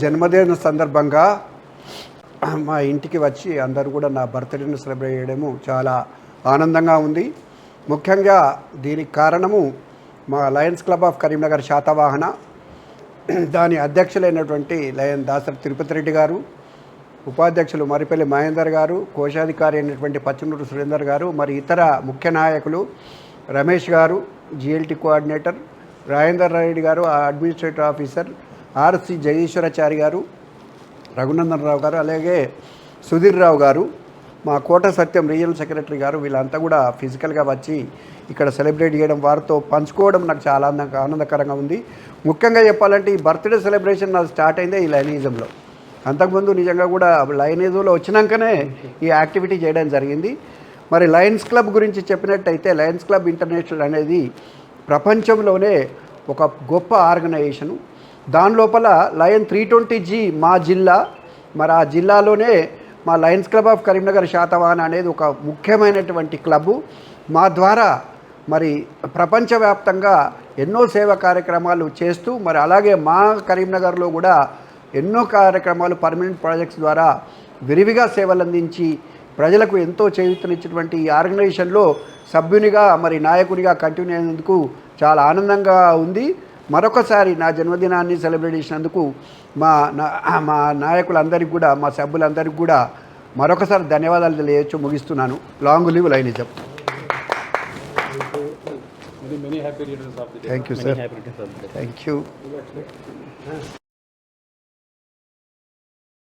జన్మదిన సందర్భంగా మా ఇంటికి వచ్చి అందరూ కూడా నా బర్త్డేను సెలబ్రేట్ చేయడము చాలా ఆనందంగా ఉంది. ముఖ్యంగా దీనికి కారణము మా Lions Club of Karimnagar Satavahana. దాని అధ్యక్షులైనటువంటి లయన్ దాసరి తిరుపతి రెడ్డి గారు ఉపాధ్యక్షులు మరిపల్లి మహేందర్ గారు కోశాధికారి అయినటువంటి పచ్చనూరు సురేందర్ గారు మరి ఇతర ముఖ్య నాయకులు రమేష్ గారు జిఎల్టీ కోఆర్డినేటర్ రాజేందర్ రెడ్డి గారు అడ్మినిస్ట్రేటివ్ ఆఫీసర్ ఆర్సి జగదీశ్వరాచారి గారు రఘునందన్ రావు గారు అలాగే సుధీర్ రావు గారు మా కోట సత్యం రీజనల్ సెక్రటరీ గారు వీళ్ళంతా కూడా ఫిజికల్గా వచ్చి ఇక్కడ సెలబ్రేట్ చేయడం వారితో పంచుకోవడం నాకు చాలా ఆనందంగా ఆనందకరంగా ఉంది. ముఖ్యంగా చెప్పాలంటే ఈ బర్త్డే సెలబ్రేషన్ నాది స్టార్ట్ అయిందే ఈ లైనిజంలో. అంతకుముందు నిజంగా కూడా లైనిజంలో వచ్చినాకనే ఈ యాక్టివిటీ చేయడం జరిగింది. మరి లయన్స్ క్లబ్ గురించి చెప్పినట్టయితే లయన్స్ క్లబ్ ఇంటర్నేషనల్ అనేది ప్రపంచంలోనే ఒక గొప్ప ఆర్గనైజేషను. దాని లోపల లయన్ త్రీ ట్వంటీ జీ మా జిల్లా మరి ఆ జిల్లాలోనే మా lions club of Karimnagar Satavahana అనేది ఒక ముఖ్యమైనటువంటి క్లబ్బు మా ద్వారా మరి ప్రపంచవ్యాప్తంగా ఎన్నో సేవా కార్యక్రమాలు చేస్తూ మరి అలాగే మా కరీంనగర్లో కూడా ఎన్నో కార్యక్రమాలు పర్మనెంట్ ప్రాజెక్ట్స్ ద్వారా విరివిగా సేవలు అందించి ప్రజలకు ఎంతో చేయూతనిచ్చినటువంటి ఈ ఆర్గనైజేషన్లో సభ్యునిగా మరి నాయకునిగా కంటిన్యూ అయినందుకు చాలా ఆనందంగా ఉంది. మరొకసారి నా జన్మదినాన్ని సెలబ్రేట్ చేసినందుకు మా నా మా నాయకులందరికీ కూడా మా సభ్యులందరికీ కూడా మరొకసారి ధన్యవాదాలు తెలియచ్చు ముగిస్తున్నాను long live lionism the day. Thank you sir. Thank you